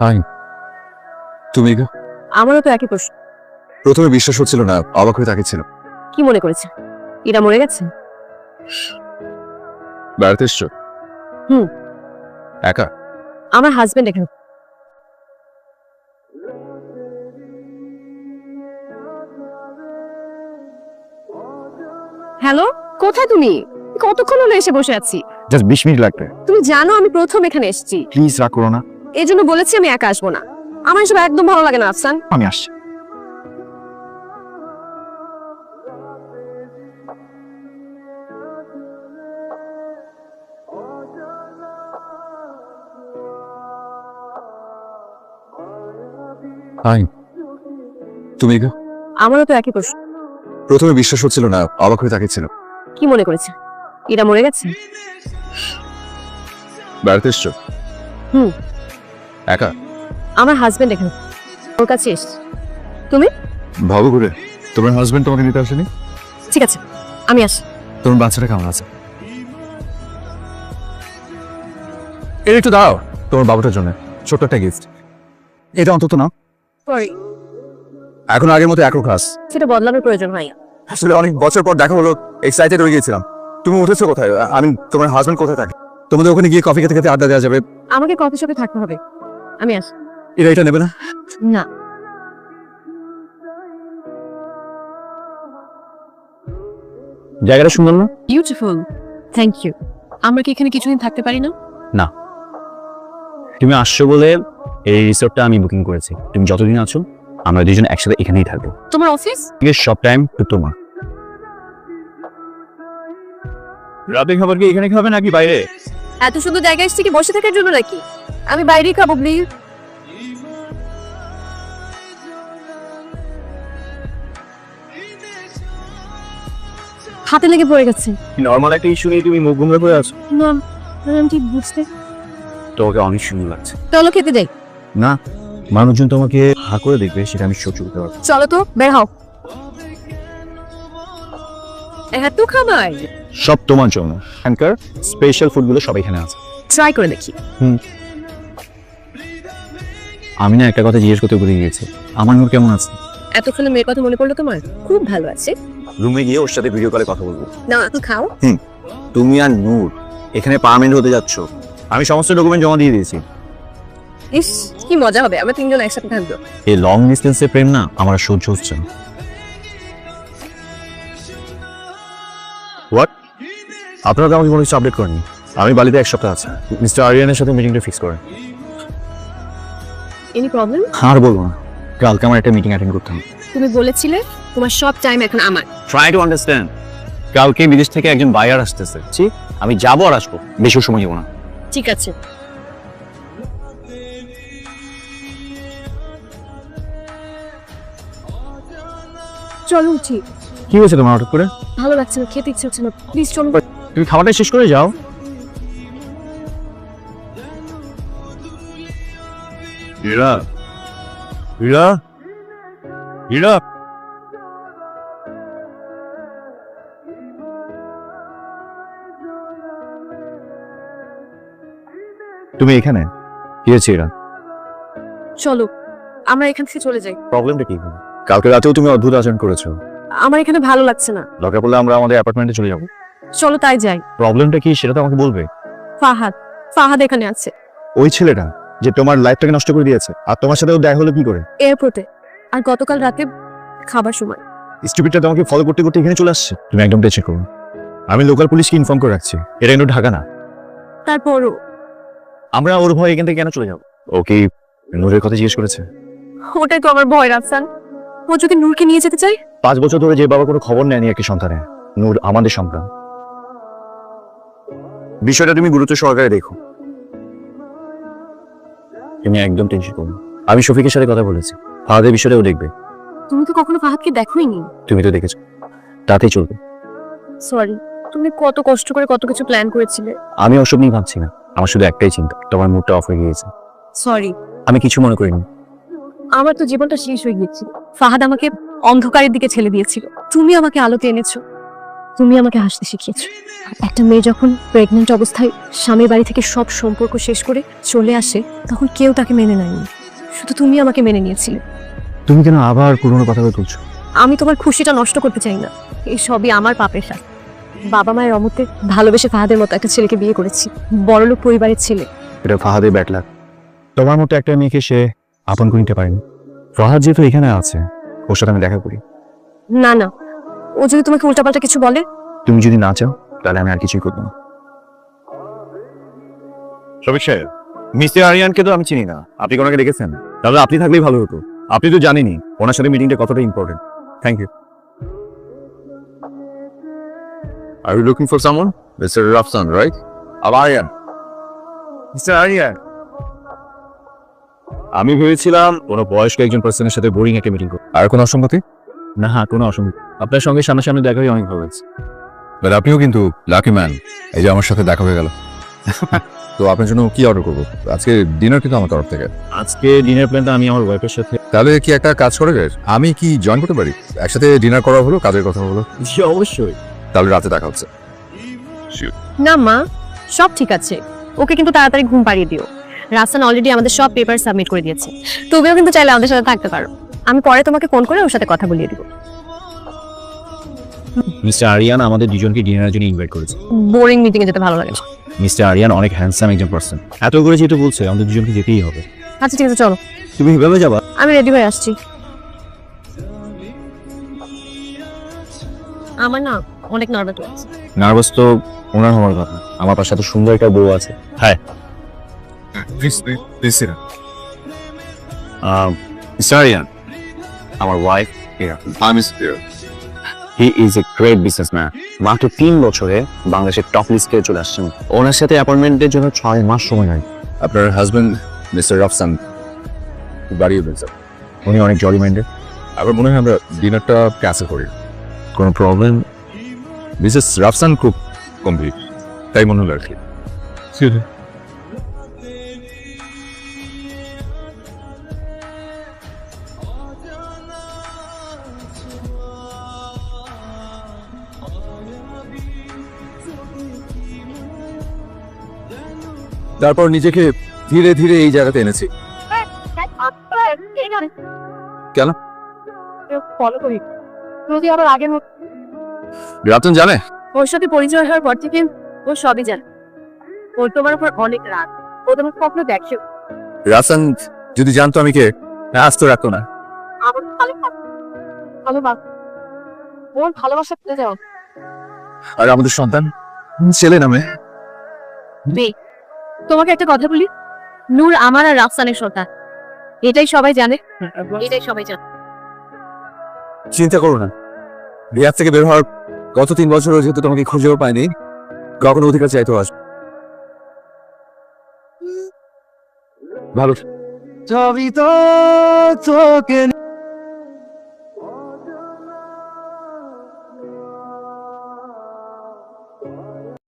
High তুমি গো? আমারও তো একই প্রশ্ন। প্রথমে বিশ্বাস হচ্ছিল না অবাক হয়ে তাকিয়েছিল। কি মনে করেছে? এরা মরে গেছে? বেড়াতে এসছো? হুম। একা? আমার হাজবেন্ড এখানে। হ্যালো কোথায় তুমি? কতক্ষণ হলো এসে বসে আছি? জাস্ট বিশ মিনিট লাগবে। তুমি জানো আমি প্রথম এখানে এসেছি। প্লিজ রাগ করো না। এই জন্য বলেছি আমি একা আসব না। আমার এসব একদম ভালো লাগে না আফসান। আমি আসছি। হাই তুমি গো? আমারও তো একই প্রশ্ন। প্রথমে বিশ্বাস হচ্ছিল না অবাক হয়ে তাকিয়েছিল কি মনে করেছে? এরা মরে গেছে? বেড়াতে এসছো? হুম। একা? আমার হাজবেন্ড এখানে। ওর কাছে এসছি। ভাবো ঘুরে। তোমার হাজবেন্ড তোমাকে নিতে আসেনি? ঠিক আছে আমি আসি। তোমার বাচ্চাটা কেমন আছে? এর একটু দাও তোমার বাবুটার জন্য। ছোট্ট একটা গিফট এটা অন্তত না সরি এখন আগের মতো একরো খাস। সেটা বদলানোর প্রয়োজন হয় আসলে অনেক বছর পর দেখা হলো এক্সাইটেড হয়ে গিয়েছিলাম। তুমি উঠেছো কোথায়? আমি তোমার হাজবেন্ড কোথায় থাকে? তোমাদের ওখানে গিয়ে কফি খেতে খেতে আড্ডা দেওয়া যাবে। আমাকে কফি শপে থাকতে হবে। আমি আসি। এটা এটা নেবে না? না। জায়গাটা সুন্দর না? বিউটিফুল থ্যাংক ইউ আমরা কি এখানে কিছুদিন থাকতে পারি না? না। তুমি আসছো বলে এই রিসোর্টটা আমি বুকিং করেছি। তুমি যতদিন আছো আমরা দুজন একসাথে এখানেই থাকব। তোমার অফিস? সব টাইম তো তোমার। রাতে খাবার কি এখানে খাবে নাকি বাইরে? এত সুন্দর জায়গায় এসেছি কি বসে থাকার জন্য নাকি? আমি বাইরেই খাব প্লিজ হাতে লেগে পড়ে গেছে। নর্মাল একটা ইস্যু নিয়ে তুমি মুখ গুমরে করে আছো? না আমি ঠিক বুঝতে। তোমাকে অনেক সুন্দর লাগছে। চলো খেতে যাই। না মানুষজন তোমাকে হা করে দেখবে সেটা আমি সহ্য করতে পারব চলো তো বের হও। এত খাবার সব তোমার জন্য। এখানকার স্পেশাল ফুডগুলো সব এখানে আছে। ট্রাই করে দেখি। আমি না একটা কথা জিজ্ঞেস করতে ভুলে গিয়েছি। আমার নূর কেমন আছে? এতক্ষণে মেয়ের কথা মনে পড়ল তোমার? খুব ভালো আছে। রুমে গিয়ে ওর সাথে ভিডিও কলে কথা বলব। না এখন খাও। হুম। তুমি আর নূর এখানে পার্মানেন্ট হতে যাচ্ছ। আমি সমস্ত ডকুমেন্ট জমা দিয়ে দিয়েছি। ইস কি মজা হবে। আমরা তিনজন একসাথে থাকব। এই লং ডিস্টেন্সের প্রেম না আমার সহ্য হচ্ছে না। হোয়াট আপনারা তো আমাকে কোনো কিছু আপডেট করেনি আমি বালিতে এক সপ্তাহ আছি। মিস্টার আরিয়ানের সাথে মিটিংটা ফিক্স করেন। এনি প্রবলেম আর বলব না। কালকে আমার একটা মিটিং অ্যাটেন্ড করতে হবে। তুমি বলেছিলে তোমার সব টাইম এখন আমার। ট্রাই টু আন্ডারস্ট্যান্ড কালকে বিদেশ থেকে একজন বায়ার আসতেছে। জি আমি যাব আর আসব। বেশি সময় যাব না। ঠিক আছে। চলো উঠি। কি হয়েছে তোমার হঠাৎ করে? ভালো লাগছে না খেতে ইচ্ছে হচ্ছে না। প্লিজ চলো। তুমি খাবারটা শেষ করে যাও। হীরা। হীরা? হীরা? তুমি এখানে? কি হয়েছে এরা? চলো আমরা এখান থেকে চলে যাই। প্রবলেমটা কি কালকে রাতেও তুমি অদ্ভুত আচরণ করেছ। আমার এখানে ভালো লাগছে না। দরকার পড়লে আমরা আমাদের অ্যাপার্টমেন্টে চলে যাব। চলো তাই যাই। প্রবলেমটা কি সেটা তো আমাকে বলবে। ফাহাদ ফাহাদ এখানে আছে। ওই ছেলেটা? যে তোমার লাইফটাকে নষ্ট করে দিয়েছে। আর তোমার সাথে ও দেখা হলো কি করে? এয়ারপোর্টে। আর গতকাল রাতে খাবার সময়। স্টুপিডটা তোমাকে ফলো করতে করতে এখানে চলে আসছে। তুমি একদম টেচে করো আমি লোকাল পুলিশকে ইনফর্ম করে রাখছি। এটা কিন্তু ঢাকা না। তারপরও। আমরা ওর ভয় এখান থেকে কেন চলে যাব? ও কি নূরের কথা জিজ্ঞেস করেছে? ওটাই তো আমার ভয় রাফসান ও যদি নূরকে নিয়ে যেতে চাই পাঁচ বছর ধরে যে বাবা কোনো খবর নেয়নি একটি সন্তানের নূর আমাদের সন্তান বিষয়টা তুমি গুরুত্ব সহকারে দেখো। তুমি একদম টেনশন করো আমি শফিকের সাথে কথা বলেছি। ফাহাদের বিষয়টাও দেখবে। তুমি তো কখনো ফাহাদকে দেখোইনি তুমি তো দেখেছ। তাতেই চলবে। সরি তুমি কত কষ্ট করে কত কিছু প্ল্যান করেছিলে। আমি ওসব নিয়ে ভাবছি না। আমার শুধু একটাই চিন্তা তোমার মুডটা অফ হয়ে গিয়েছে। সরি আমি কিছু মনে করিনি। আমার তো জীবনটা শেষ হয়ে গিয়েছিল ফাহাদ আমাকে অন্ধকারের দিকে ঠেলে দিয়েছিল। তুমি আমাকে আলোতে এনেছো তুমি আমাকে হাসতে শিখিয়েছ। একটা মেয়ে যখন প্রেগনেন্ট অবস্থায় স্বামীর বাড়ি থেকে সব সম্পর্ক শেষ করে চলে আসে তখন কেউ তাকে মেনে নেয়নি। শুধু তুমি আমাকে মেনে নিয়েছিলে। তুমি কেন আবার পুরোনো কথাগুলো তুলছো? আমি তোমার খুশিটা নষ্ট করতে চাই না। এই সবই আমার পাপের সাথে বাবা মায়ের অমতে ভালোবেসে ফাহাদের মতো একটা ছেলেকে বিয়ে করেছি। বড়লোক পরিবারের ছেলে। এটা ফাহাদের ব্যাড লাগ তোমার মতো একটা মেয়েকে সে আপন করে নিতে পারেনি। ফাহাদ যেহেতু এখানে আছে ওর সাথে আমি দেখা করি। না না। ও যদি তোমাকে উল্টাপাল্টা কিছু বলে? তুমি যদি না চাও তাহলে আমি আর কিছুই করব না। সবিক সাহেব মিস্টার আরিয়ানকে তো আমি চিনি না। আপনি কোনাকে দেখেছেন? তাহলে আপনি থাকলেই ভালো হতো। আপনি তো জানেনই ওনার সাথে মিটিংটা কতটা important thank you are you looking for someone mister Rafsan right আব আরিয়ান মিস্টার আরিয়ান আমি ভেবেছিলাম কোনো বয়স্ক একজন পার্সনের সাথে বোরিং একটা মিটিং করব। আর কোনো অসঙ্গতি না হ্যাঁ কোনো অসুবিধা আপনার সঙ্গে সামনাসামনি দেখা হয়ে অনেক ভালো লাগছে। বাট আপনিও কিন্তু লাকি ম্যান এই যে আমার সাথে দেখা হয়ে গেল। তো আপনার জন্য কি অর্ডার করব? আজকে ডিনার কিন্তু আমার তরফ থেকে। আজকে ডিনার প্ল্যানটা আমি আমার ওয়াইফের সাথে। তাহলে কি একটা কাজ করে রে? আমি কি জয়েন করতে পারি? একসাথে ডিনার করা হলো কাজের কথা হলো? জি অবশ্যই। তাহলে রাতে দেখা হচ্ছে। না মা সব ঠিক আছে। ওকে কিন্তু তাড়াতাড়ি ঘুম পাড়িয়ে দিও। রাসান অলরেডি আমাদের সব পেপার সাবমিট করে দিয়েছে। তুমিও কিন্তু চাইলে আমাদের সাথে থাকতে পারো। আমি পরে তোমাকে ফোন করে ওর সাথে কথা বলিয়ে দিব। মিস্টার আরিয়ান আমাদের দুজনকে ডিনারের জন্য ইনভাইট করেছে। বোরিং মিটিং এ যেতে ভালো লাগে না। মিস্টার আরিয়ান অনেক হ্যান্ডসাম একজন পার্সন এত করে যেহেতু বলছে আমাদের দুজনকে যেতেই হবে। আচ্ছা ঠিক আছে চলো। তুমি কীভাবে যাবা? আমি রেডি হয়ে আসছি। আমার না অনেক নার্ভাস লাগছে। নার্ভাস তো ওনার হওয়ার কথা। আমার পাশে এত সুন্দর একটা বউ আছে। হ্যাঁ মিস্টার আরিয়ান আমার wife he is a great businessman মাত্র তিন বছরে বাংলাদেশের টপ লিস্টে চলে আসছেন। ওনার সাথে অ্যাপয়েন্টমেন্টের জন্য ছয় মাস সময় লাগে। আপনার হাজবেন্ড মিস্টার রাফসান বাড়িয়ে দিয়েছেন উনি অনেক জলি মাইন্ডেড আবার মনে হয় আমরা ডিনারটা ক্যান্সেল করি। কোনো প্রবলেম মিসেস রাফসান খুব গম্ভীর। তাই মনে হলো আর কি। তারপর নিজেকে ধীরে ধীরে এই জায়গাতে এনেছি। কেন? রাতন জানে? ওর সাথে পরিচয় হওয়ার পর থেকে ও সবই জানে। ওর তোমার উপর অনেক রাগ। ও তোমাকে কখনো দেখে রাফসান যদি জানতো আমি কে আস্ত রাখতো না। আমার ভালো ভালো বাস ওর ভালোবাসা পেতে যাও। আর আমাদের সন্তান ছেলে নামে তোমাকে একটা কথা বলি? নূর আমার আর রাফসানের সন্তান। এটাই সবাই জানে। এটাই সবাই জানে। চিন্তা করো না। রিয়াদ থেকে বের হওয়ার গত তিন বছর যেহেতু তোমাকে খুঁজেও পাইনি কখনো অধিকার চাইতেও আসবে। ভালো।